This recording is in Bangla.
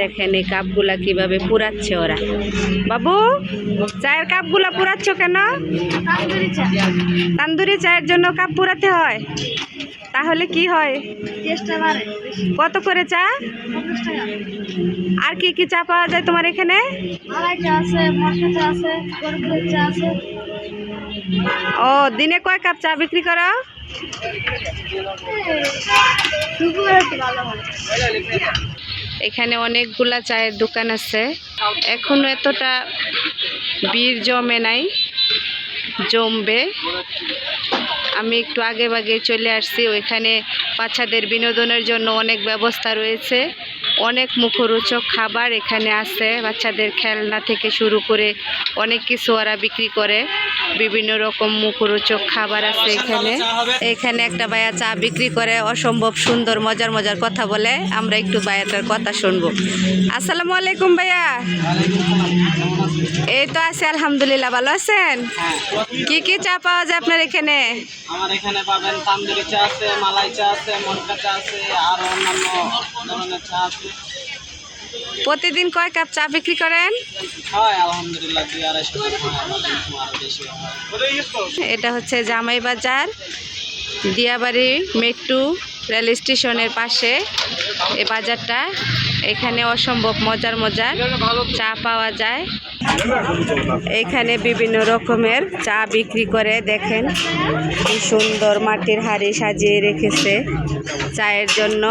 দেখেন এই কাপগুলা কীভাবে পুরাচ্ছে ওরা। বাবু, চায়ের কাপগুলা পুরাচ্ছ কেন? তান্দুরি চায়ের জন্য কাপ পুরাতে হয়। তাহলে কি হয়? কত করে চা? আর কি কি চা পাওয়া যায় তোমার এখানে? ও, দিনে কয় কাপ চা বিক্রি করো? এখানে অনেকগুলা চায়ের দোকান আছে। এখনও এতটা ভিড় জমে নাই। জমবে। আমি একটু আগে ভাগে চলে আসছি। ওইখানে বাচ্চাদের বিনোদনের জন্য অনেক ব্যবস্থা রয়েছে। অনেক মুখরোচক খাবার এখানে আছে। বাচ্চাদের খেলনা থেকে শুরু করে অনেক কিছু ওরা বিক্রি করে। বিভিন্ন রকম মুখরোচক খাবার আছে এখানে। এখানে একটা ভাইয়া চা বিক্রি করে। অসম্ভব সুন্দর, মজার মজার কথা বলে। আমরা একটু ভাইয়াটার কথা শুনব। আসসালামু আলাইকুম ভাইয়া। এই তো আছি, আলহামদুলিল্লাহ। ভালো আছেন? কি কি চা পাওয়া যায় আপনার এখানে? আমার এখানে পাবেন তান্দুরি চা আছে মালাই চা আছে মটকা চা আছে আর অন্যান্য ধরনের চা আছে। প্রতিদিন কয় কাপ চা বিক্রি করেন? এটা হচ্ছে জামাই বাজার দিয়াবাড়ি মেট্রু রেল স্টেশনের পাশে এ বাজারটা। এখানে অসম্ভব মজার মজার চা পাওয়া যায়। এখানে বিভিন্ন রকমের চা বিক্রি করে, দেখেন। কি সুন্দর মাটির হাড়ি সাজিয়ে রেখেছে চায়ের জন্য।